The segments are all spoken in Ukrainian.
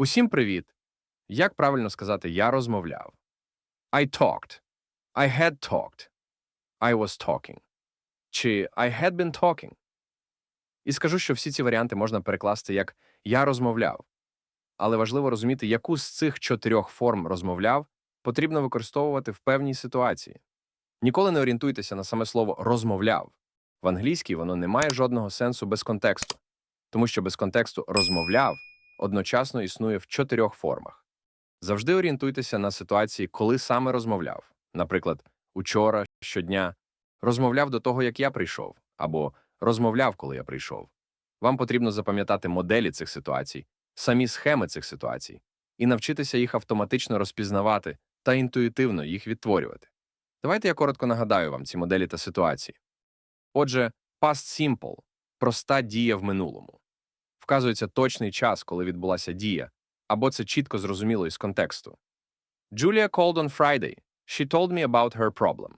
Усім привіт! Як правильно сказати я розмовляв? I talked. I had talked. I was talking. Чи I had been talking. І скажу, що всі ці варіанти можна перекласти як я розмовляв. Але важливо розуміти, яку з цих чотирьох форм розмовляв потрібно використовувати в певній ситуації. Ніколи не орієнтуйтеся на саме слово розмовляв. В англійській воно не має жодного сенсу без контексту, тому що без контексту розмовляв одночасно існує в чотирьох формах. Завжди орієнтуйтеся на ситуації, коли саме розмовляв. Наприклад, учора, щодня, розмовляв до того, як я прийшов, або розмовляв, коли я прийшов. Вам потрібно запам'ятати моделі цих ситуацій, самі схеми цих ситуацій, і навчитися їх автоматично розпізнавати та інтуїтивно їх відтворювати. Давайте я коротко нагадаю вам ці моделі та ситуації. Отже, past simple – проста дія в минулому. Вказується точний час, коли відбулася дія, або це чітко зрозуміло із контексту. Julia called on Friday. She told me about her problem.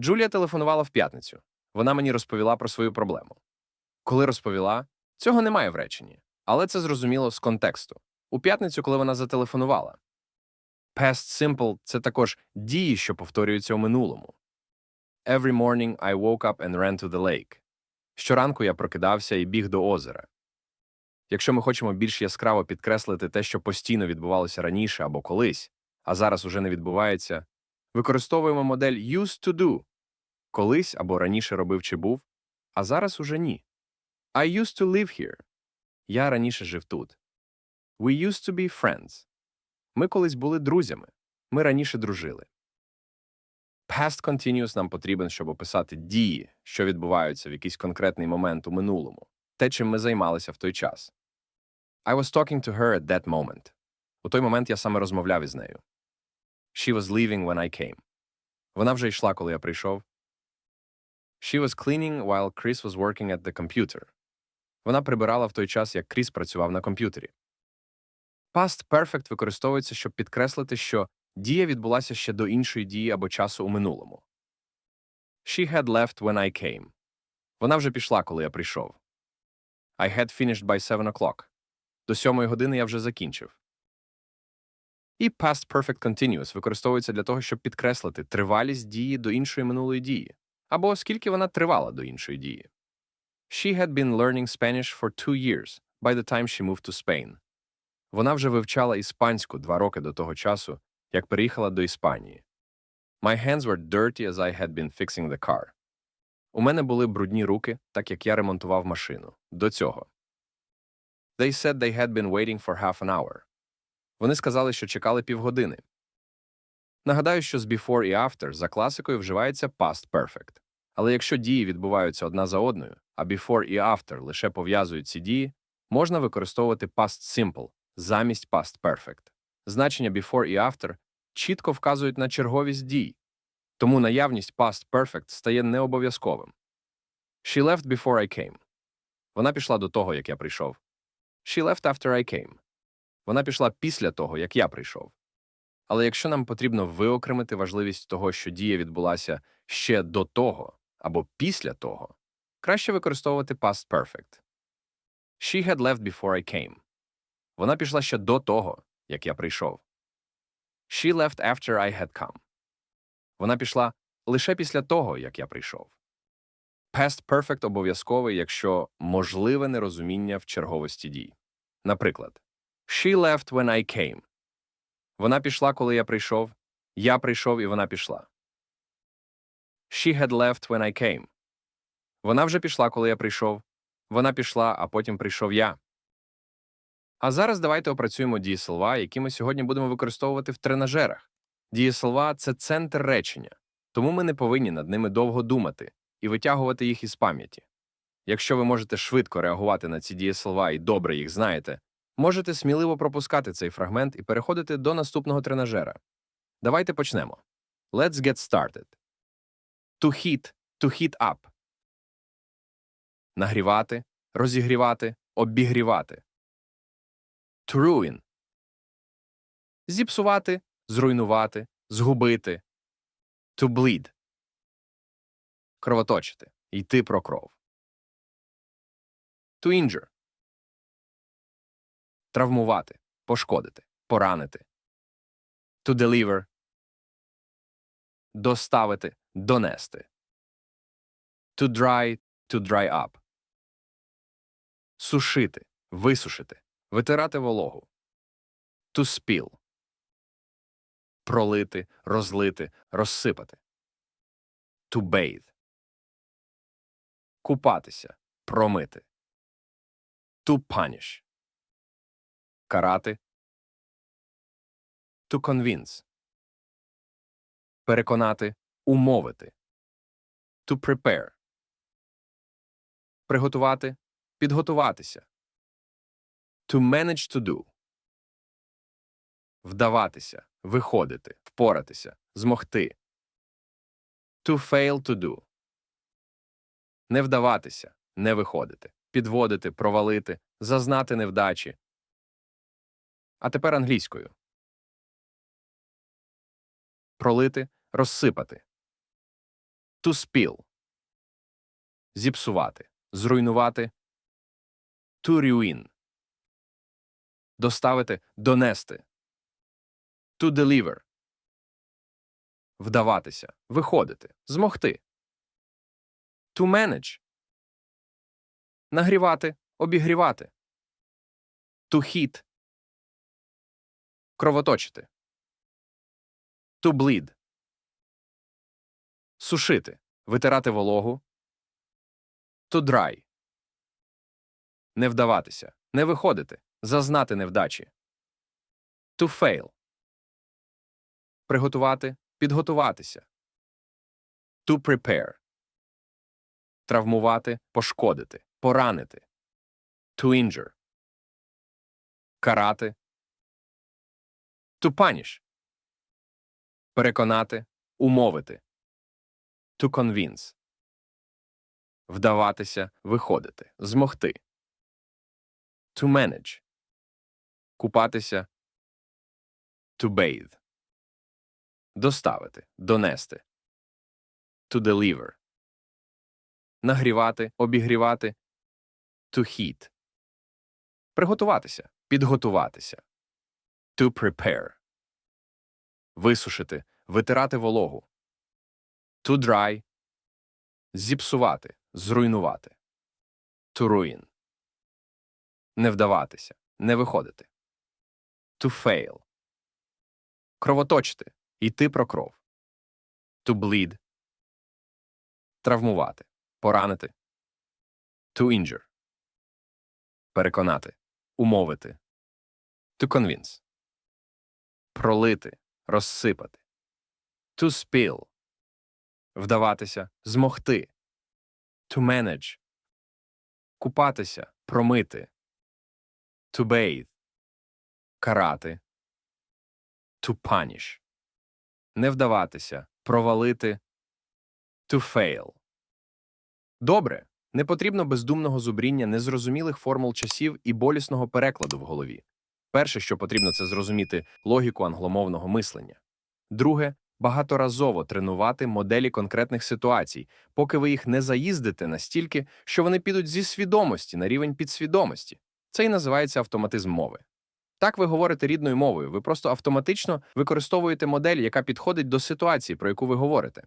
Джулія телефонувала в п'ятницю. Вона мені розповіла про свою проблему. Коли розповіла, цього немає в реченні, але це зрозуміло з контексту. У п'ятницю, коли вона зателефонувала. Past simple – це також дії, що повторюються у минулому. Every morning I woke up and ran to the lake. Щоранку я прокидався і біг до озера. Якщо ми хочемо більш яскраво підкреслити те, що постійно відбувалося раніше або колись, а зараз уже не відбувається, використовуємо модель used to do колись або раніше робив чи був, а зараз уже ні. I used to live here. Я раніше жив тут. We used to be friends. Ми колись були друзями. Ми раніше дружили. Past continuous нам потрібен, щоб описати дії, що відбуваються в якийсь конкретний момент у минулому, те, чим ми займалися в той час. I was talking to her at that moment. У той момент я саме розмовляв із нею. She was leaving when I came. Вона вже йшла, коли я прийшов. She was cleaning while Chris was working at the computer. Вона прибирала в той час, як Кріс працював на комп'ютері. Past perfect використовується, щоб підкреслити, що дія відбулася ще до іншої дії або часу у минулому. She had left when I came. Вона вже пішла, коли я прийшов. I had finished by seven o'clock. До сьомої години я вже закінчив. І past perfect continuous використовується для того, щоб підкреслити тривалість дії до іншої минулої дії, або скільки вона тривала до іншої дії. She had been learning Spanish for two years by the time she moved to Spain. Вона вже вивчала іспанську два роки до того часу, як переїхала до Іспанії. My hands were dirty as I had been fixing the car. У мене були брудні руки, так як я ремонтував машину. До цього. They said they had been waiting for half an hour. Вони сказали, що чекали півгодини. Нагадаю, що з before і after за класикою вживається past perfect. Але якщо дії відбуваються одна за одною, а before і after лише пов'язують ці дії, можна використовувати past simple замість past perfect. Значення before і after чітко вказують на черговість дій, тому наявність past perfect стає необов'язковим. She left before I came. Вона пішла до того, як я прийшов. She left after I came. Вона пішла після того, як я прийшов. Але якщо нам потрібно виокремити важливість того, що дія відбулася ще до того або після того, краще використовувати past perfect. She had left before I came. Вона пішла ще до того, як я прийшов. She left after I had come. Вона пішла лише після того, як я прийшов. Past perfect обов'язковий, якщо можливе нерозуміння в черговості дій. Наприклад, She left when I came. Вона пішла, коли я прийшов. Я прийшов, і вона пішла. She had left when I came. Вона вже пішла, коли я прийшов. Вона пішла, а потім прийшов я. А зараз давайте опрацюємо дієслова, які ми сьогодні будемо використовувати в тренажерах. Дієслова це центр речення, тому ми не повинні над ними довго думати і витягувати їх із пам'яті. Якщо ви можете швидко реагувати на ці дієслова і добре їх знаєте, можете сміливо пропускати цей фрагмент і переходити до наступного тренажера. Давайте почнемо. Let's get started. To heat, to heat up. Нагрівати, розігрівати, обігрівати. To ruin. Зіпсувати, зруйнувати, згубити. To bleed. Кровоточити. Йти про кров. To injure. Травмувати. пошкодити, поранити. To deliver – доставити, донести. To dry – to dry up. Сушити, висушити, витирати вологу. To spill – пролити, розлити, розсипати. To bathe – купатися, промити. To punish – карати. To convince – переконати, умовити. To prepare – приготувати, підготуватися. To manage to do – вдаватися, виходити, впоратися, змогти. To fail to do – не вдаватися, не виходити, підводити, провалити, зазнати невдачі. А тепер англійською. Пролити, розсипати. To spill – зіпсувати, зруйнувати. To ruin – доставити, донести. To deliver – вдаватися, виходити, змогти. To manage – нагрівати, обігрівати. To heat – кровоточити. To bleed – сушити, витирати вологу. To dry – не вдаватися, не виходити, зазнати невдачі. To fail – приготувати, підготуватися. To prepare – травмувати, пошкодити, поранити. To injure – карати. To punish – переконати, умовити. To convince – вдаватися, виходити, змогти. To manage – купатися. To bathe – доставити, донести. To deliver – нагрівати, обігрівати. To heat – приготуватися, підготуватися. To prepare – висушити, витирати вологу. To dry – зіпсувати, зруйнувати. To ruin – не вдаватися, не виходити. To fail – кровоточити, йти про кров. To bleed – травмувати, поранити. To injure – переконати, умовити. To convince – пролити, розсипати. To spill – вдаватися, змогти. To manage – купатися, промити. To bathe – карати. To punish – не вдаватися, провалити. To fail – добре. Не потрібно бездумного зубріння незрозумілих формул часів і болісного перекладу в голові. Перше, що потрібно, це зрозуміти логіку англомовного мислення. Друге багаторазово тренувати моделі конкретних ситуацій, поки ви їх не заїздите настільки, що вони підуть зі свідомості на рівень підсвідомості. Це і називається автоматизм мови. Так ви говорите рідною мовою, ви просто автоматично використовуєте модель, яка підходить до ситуації, про яку ви говорите.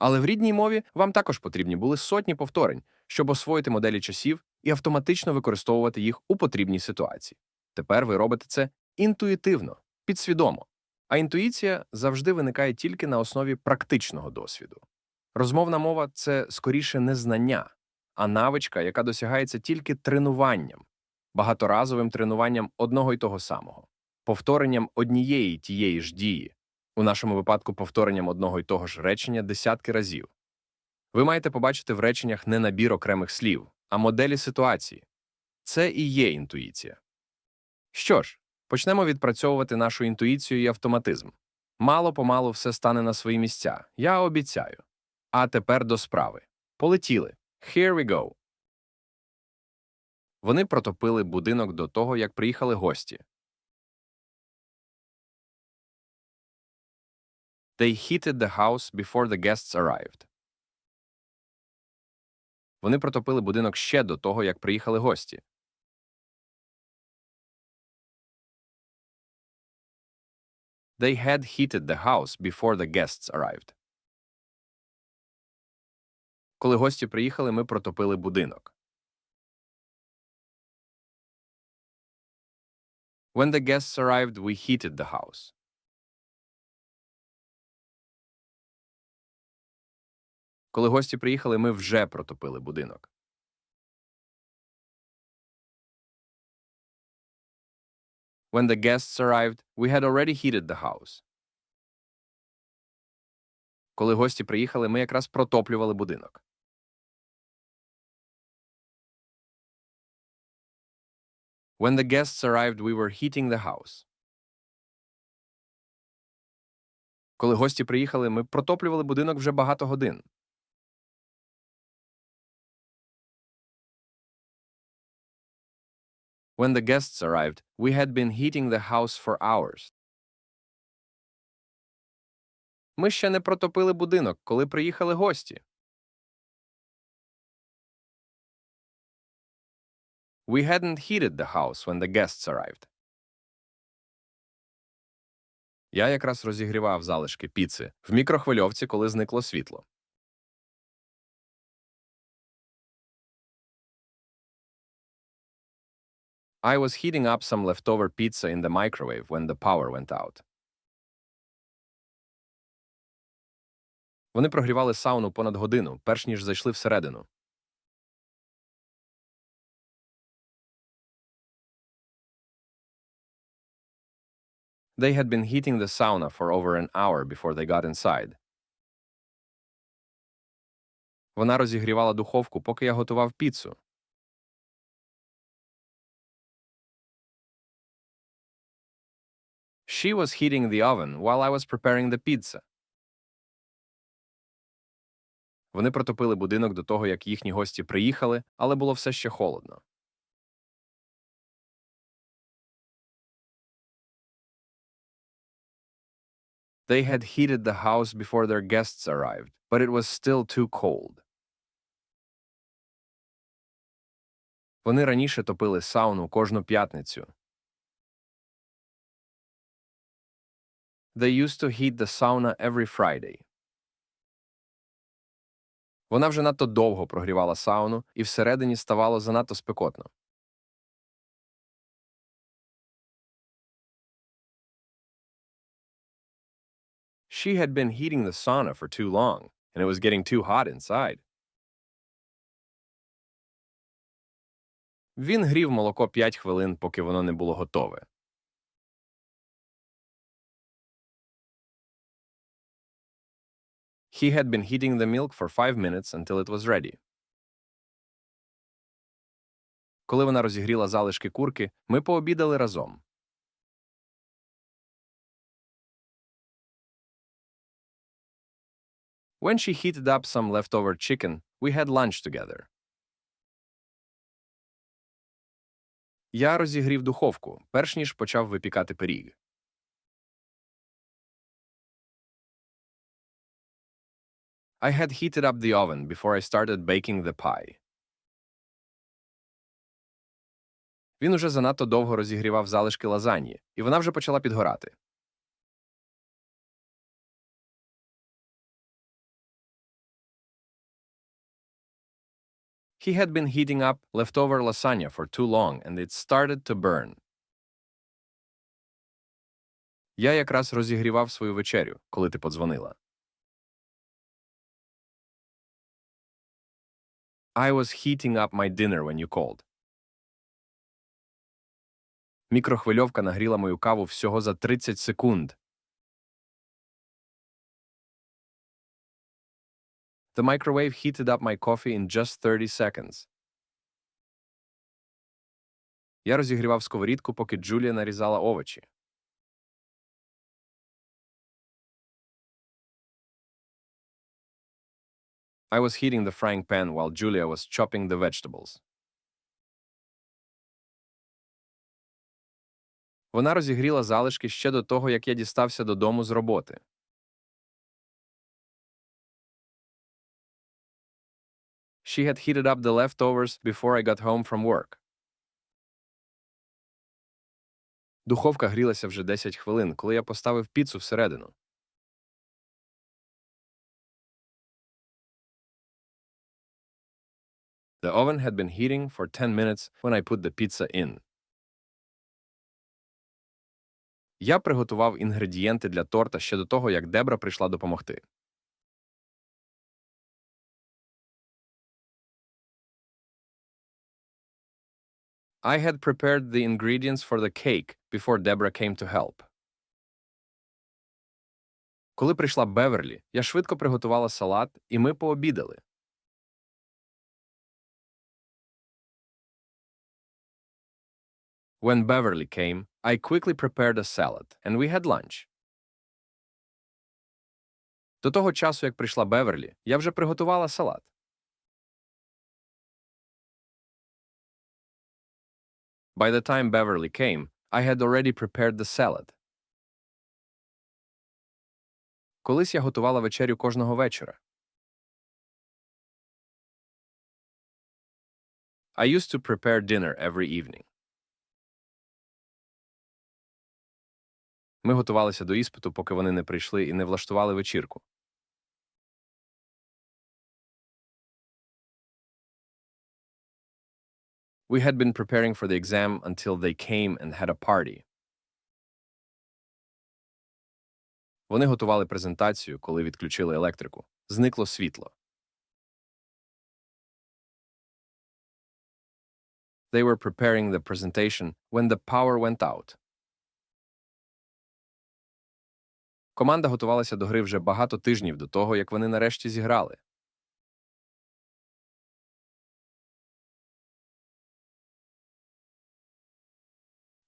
Але в рідній мові вам також потрібні були сотні повторень, щоб освоїти моделі часів і автоматично використовувати їх у потрібній ситуації. Тепер ви робите це інтуїтивно, підсвідомо. А інтуїція завжди виникає тільки на основі практичного досвіду. Розмовна мова це скоріше не знання, а навичка, яка досягається тільки тренуванням, багаторазовим тренуванням одного й того самого, повторенням однієї тієї ж дії, у нашому випадку повторенням одного й того ж речення десятки разів. Ви маєте побачити в реченнях не набір окремих слів, а моделі ситуації. Це і є інтуїція. Що ж, почнемо відпрацьовувати нашу інтуїцію і автоматизм. Мало помалу все стане на свої місця, я обіцяю. А тепер до справи. Полетіли. Here we go. Вони протопили будинок до того, як приїхали гості. They heated the house before the guests arrived. Вони протопили будинок ще до того, як приїхали гості. They had heated the house before the guests arrived. Коли гості приїхали, ми протопили будинок. When the guests arrived, we heated the house. Коли гості приїхали, ми вже протопили будинок. When the guests arrived, we had already heated the house. Коли гості приїхали, ми якраз протоплювали будинок. When the guests arrived, we were heating the house. Коли гості приїхали, ми протоплювали будинок вже багато годин. When the guests arrived, we had been heating the house for hours. Ми ще не протопили будинок, коли приїхали гості. We hadn't heated the house when the guests arrived. Я якраз розігрівав залишки піци в мікрохвильовці, коли зникло світло. I was heating up some leftover pizza in the microwave when the power went out. Вони прогрівали сауну понад годину, перш ніж зайшли всередину. They had been heating the sauna for over an hour before they got inside. Вона розігрівала духовку, поки я готував піцу. She was heating the oven while I was preparing the pizza. Вони протопили будинок до того, як їхні гості приїхали, але було все ще холодно. They had heated the house before their guests arrived, but it was still too cold. Вони раніше топили сауну кожну п'ятницю. They used to heat the sauna every Friday. Вона вже надто довго прогрівала сауну, і всередині ставало занадто спекотно. She had been heating the sauna for too long, and it was getting too hot inside. Він грів молоко 5 хвилин, поки воно не було готове. He had been heating the milk for 5 minutes until it was ready. Коли вона розігріла залишки курки, ми пообідали разом. When she heated up some leftover chicken, we had lunch together. Я розігрів духовку, перш ніж почав випікати пиріг. I had heated up the oven before I started baking the pie. Він уже занадто довго розігрівав залишки лазаньї, і вона вже почала підгорати. He had been heating up leftover lasagna for too long and it started to burn. Я якраз розігрівав свою вечерю, коли ти подзвонила. I was heating up my dinner when you called. Мікрохвильовка нагріла мою каву всього за 30 секунд. The microwave heated up my coffee in just 30 seconds. Я розігрівав сковорідку, поки Джулія нарізала овочі. I was heating the frying pan while Julia was chopping the vegetables. Вона розігріла залишки ще до того, як я дістався додому з роботи. She had heated up the leftovers before I got home from work. Духовка грілася вже 10 хвилин, коли я поставив піцу всередину. The oven had been heating for 10 minutes when I put the pizza in. Я приготував інгредієнти для торта ще до того, як Дебра прийшла допомогти. I had prepared the ingredients for the cake before Deborah came to help. Коли прийшла Беверлі, я швидко приготувала салат, і ми пообідали. When Beverly came, I quickly prepared a salad, and we had lunch. До того часу, як прийшла Беверлі, я вже приготувала салат. By the time Beverly came, I had already prepared the salad. Колись я готувала вечерю кожного вечора. I used to prepare dinner every evening. Ми готувалися до іспиту, поки вони не прийшли і не влаштували вечірку. We had been preparing for the exam until they came and had a party. Вони готували презентацію, коли відключили електрику. Зникло світло. They were preparing the presentation when the power went out. Команда готувалася до гри вже багато тижнів до того, як вони нарешті зіграли.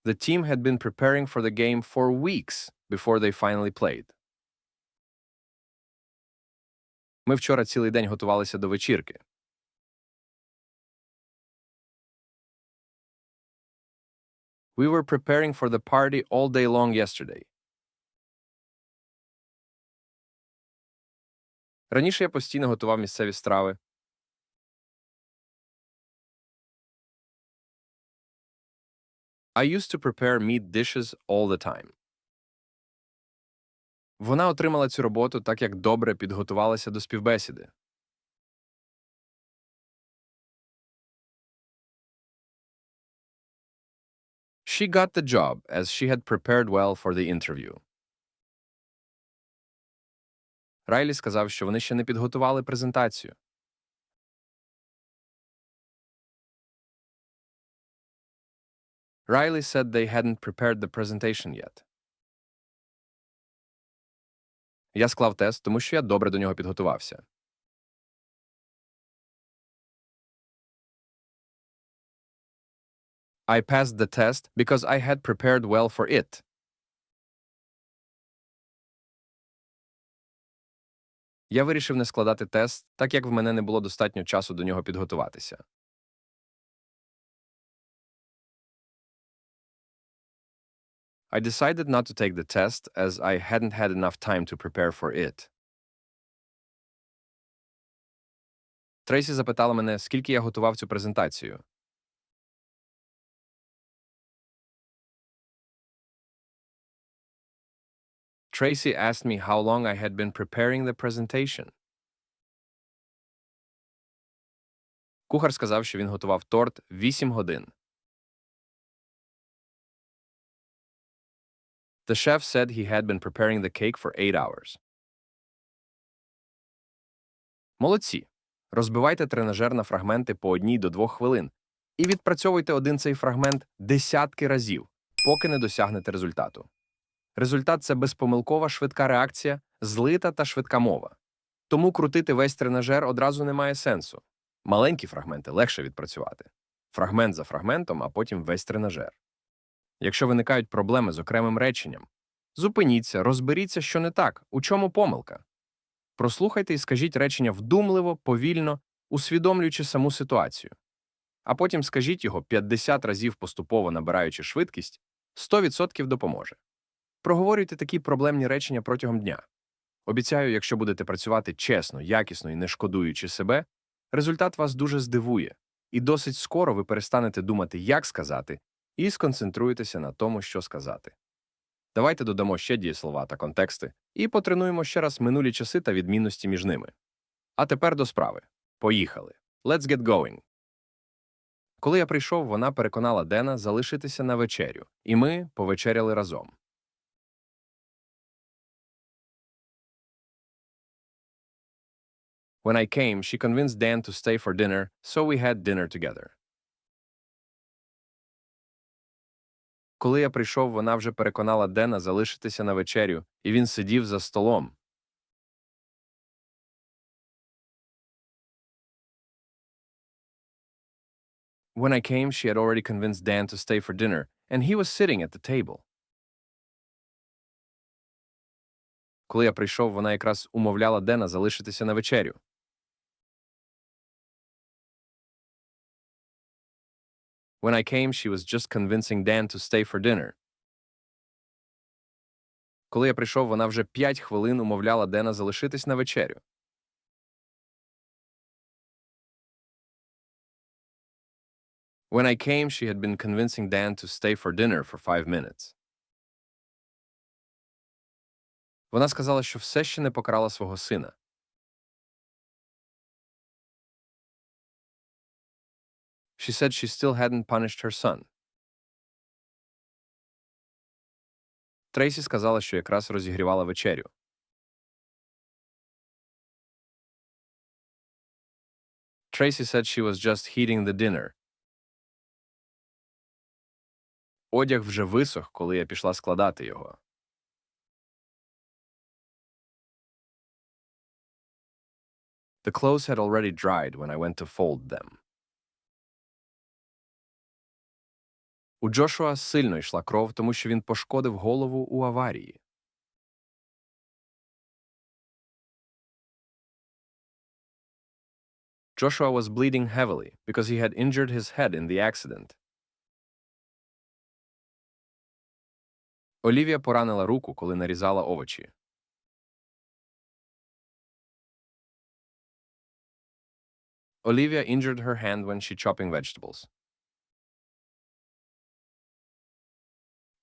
The team had been preparing for the game for weeks before they finally played. Ми вчора цілий день готувалися до вечірки. We were preparing for the party all day long yesterday. Раніше я постійно готував місцеві страви. I used to prepare meat dishes all the time. Вона отримала цю роботу так як добре підготувалася до співбесіди. She got the job as she had prepared well for the interview. Райлі сказав, що вони ще не підготували презентацію. Riley said they hadn't prepared the presentation yet. Я склав тест, тому що я добре до нього підготувався. I passed the test because I had prepared well for it. Я вирішив не складати тест, так як в мене не було достатньо часу до нього підготуватися. I decided not to take the test as I hadn't had enough time to prepare for it. Трейсі запитала мене, скільки я готував цю презентацію. Tracy asked me how long I had been preparing the presentation. Кухар сказав, що він готував торт 8 годин. The chef said he had been preparing the cake for 8 hours. Молодці. Розбивайте тренажер на фрагменти по одній до двох хвилин і відпрацьовуйте один цей фрагмент десятки разів, поки не досягнете результату. Результат це безпомилкова швидка реакція, злита та швидка мова. Тому крутити весь тренажер одразу не має сенсу. Маленькі фрагменти легше відпрацювати. Фрагмент за фрагментом, а потім весь тренажер. Якщо виникають проблеми з окремим реченням, зупиніться, розберіться, що не так, у чому помилка. Прослухайте і скажіть речення вдумливо, повільно, усвідомлюючи саму ситуацію. А потім скажіть його 50 разів поступово набираючи швидкість, 100% допоможе. Проговорюйте такі проблемні речення протягом дня. Обіцяю, якщо будете працювати чесно, якісно і не шкодуючи себе, результат вас дуже здивує, і досить скоро ви перестанете думати, як сказати, і сконцентруйтеся на тому, що сказати. Давайте додамо ще дієслова та контексти і потренуємо ще раз минулі часи та відмінності між ними. А тепер до справи. Поїхали. Let's get going. Коли я прийшов, вона переконала Дена залишитися на вечерю, і ми повечеряли разом. When I came, she convinced Dan to stay for dinner, so we had dinner together. Коли я прийшов, вона вже переконала Дена залишитися на вечерю, і він сидів за столом. When I came, she had already convinced Dan to stay for dinner, and he was sitting at the table. Коли я прийшов, вона якраз умовляла Дена залишитися на вечерю. When I came, she was just convincing Dan to stay for dinner. Коли я прийшов, вона вже п'ять хвилин умовляла Дена залишитись на вечерю. When I came, she had been convincing Dan to stay for dinner for five minutes. Вона сказала, що все ще не покарала свого сина. She said she still hadn't punished her son. Трейсі сказала, що якраз розігрівала вечерю. Tracy said she was just heating the dinner. Одяг вже висох, коли я пішла складати його. The clothes had already dried when I went to fold them. У Джошуа сильно йшла кров, тому що він пошкодив голову у аварії. Joshua was bleeding heavily because he had injured his head in the accident. Олівія поранила руку, коли нарізала овочі. Olivia injured her hand when she chopping vegetables.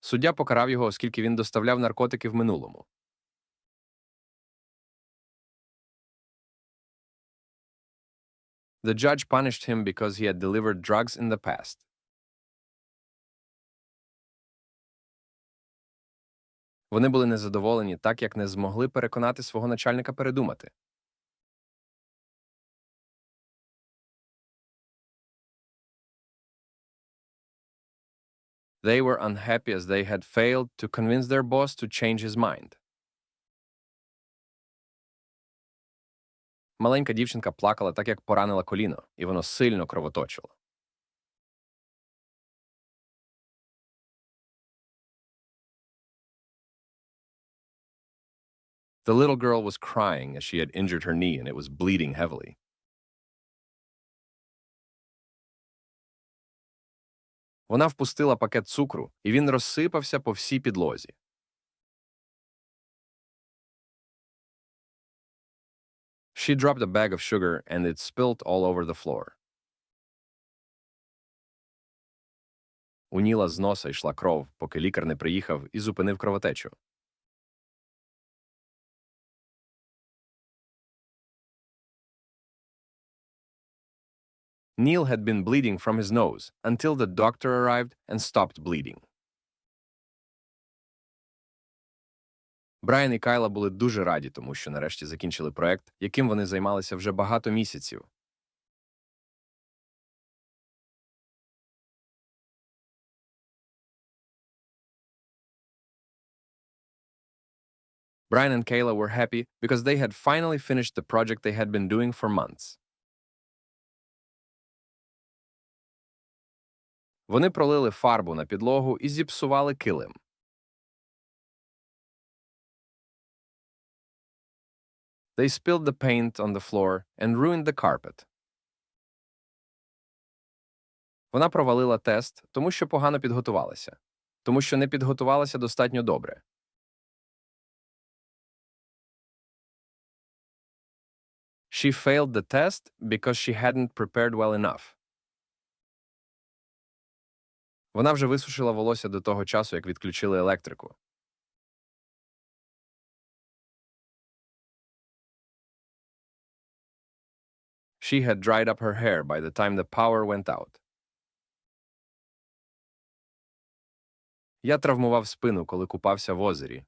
Суддя покарав його, оскільки він доставляв наркотики в минулому. The judge punished him because he had delivered drugs in the past. Вони були незадоволені, так як не змогли переконати свого начальника передумати. They were unhappy as they had failed to convince their boss to change his mind. Маленька дівчинка плакала так, як поранила коліно, і воно сильно кровоточило. The little girl was crying as she had injured her knee and it was bleeding heavily. Вона впустила пакет цукру, і він розсипався по всій підлозі. She dropped a bag of sugar and it spilt all over the floor. У Ніла з носа йшла кров, поки лікар не приїхав і зупинив кровотечу. Neil had been bleeding from his nose until the doctor arrived and stopped bleeding. Брайан і Кайла були дуже раді, тому що нарешті закінчили проект, яким вони займалися вже багато місяців. Brian and Kayla were happy because they had finally finished the project they had been doing for months. Вони пролили фарбу на підлогу і зіпсували килим. They spilled the paint on the floor and ruined the carpet. Вона провалила тест, тому що погано підготувалася, тому що не підготувалася достатньо добре. She failed the test because she hadn't prepared well enough. Вона вже висушила волосся до того часу, як відключили електрику. She had dried up her hair by the time the power went out. Я травмував спину, коли купався в озері.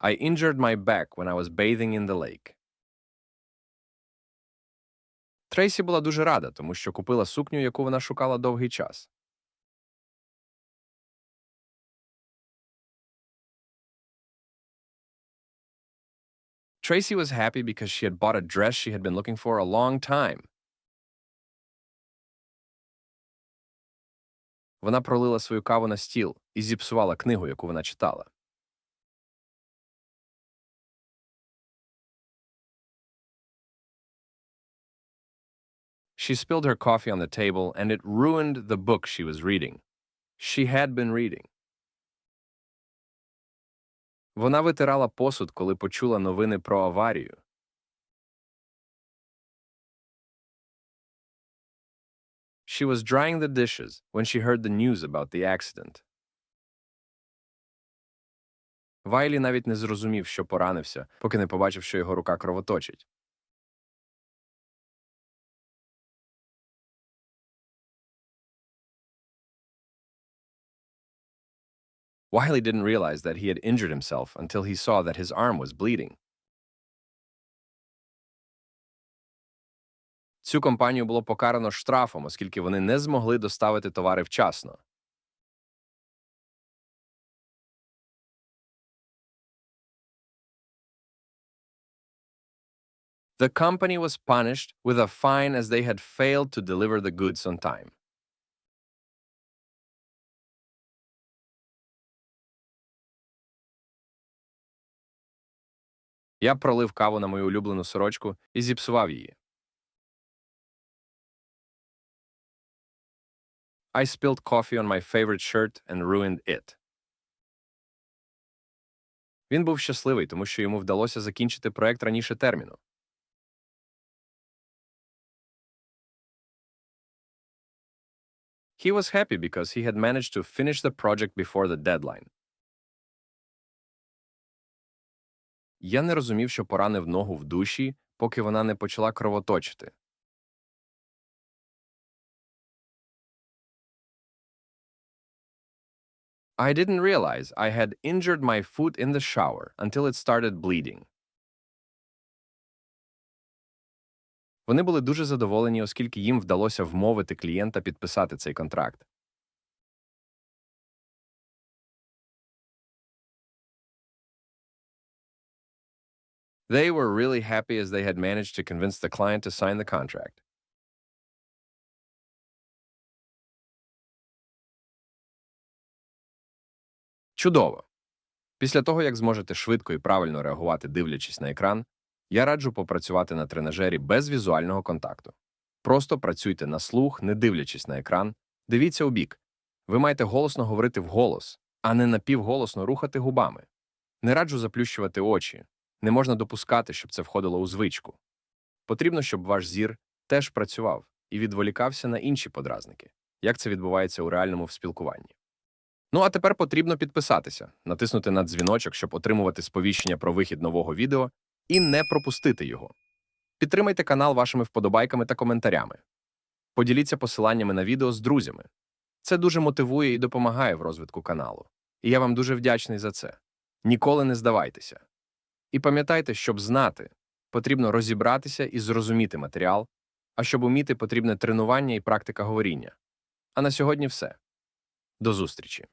I injured my back when I was bathing in the lake. Трейсі була дуже рада, тому що купила сукню, яку вона шукала довгий час. Tracy was happy because she had bought a dress she had been looking for a long time. Вона пролила свою каву на стіл і зіпсувала книгу, яку вона читала. She spilled her coffee on the table and it ruined the book she was reading. She had been reading. Вона витирала посуд, коли почула новини про аварію. She was drying the dishes when she heard the news about the accident. Вайлі навіть не зрозумів, що поранився, поки не побачив, що його рука кровоточить. Wiley didn't realize that he had injured himself until he saw that his arm was bleeding. Цю компанію було покарано штрафом, оскільки вони не змогли доставити товари вчасно. The company was punished with a fine as they had failed to deliver the goods on time. Я пролив каву на мою улюблену сорочку і зіпсував її. I spilled coffee on my favorite shirt and ruined it. Він був щасливий, тому що йому вдалося закінчити проект раніше терміну. He was happy because he had managed to finish the project before the deadline. Я не розумів, що поранив ногу в душі, поки вона не почала кровоточити. I didn't realize I had injured my foot in the shower until it started bleeding. Вони були дуже задоволені, оскільки їм вдалося вмовити клієнта підписати цей контракт. They were really happy as they had managed to convince the client to sign the contract. Чудово! Після того, як зможете швидко і правильно реагувати, дивлячись на екран, я раджу попрацювати на тренажері без візуального контакту. Просто працюйте на слух, не дивлячись на екран, дивіться у бік. Ви маєте голосно говорити вголос, а не напівголосно рухати губами. Не раджу заплющувати очі, не можна допускати, щоб це входило у звичку. Потрібно, щоб ваш зір теж працював і відволікався на інші подразники, як це відбувається у реальному спілкуванні. Ну а тепер потрібно підписатися, натиснути на дзвіночок, щоб отримувати сповіщення про вихід нового відео і не пропустити його. Підтримайте канал вашими вподобайками та коментарями. Поділіться посиланнями на відео з друзями. Це дуже мотивує і допомагає в розвитку каналу. І я вам дуже вдячний за це. Ніколи не здавайтеся. І пам'ятайте, щоб знати, потрібно розібратися і зрозуміти матеріал, а щоб уміти, потрібне тренування і практика говоріння. А на сьогодні все. До зустрічі!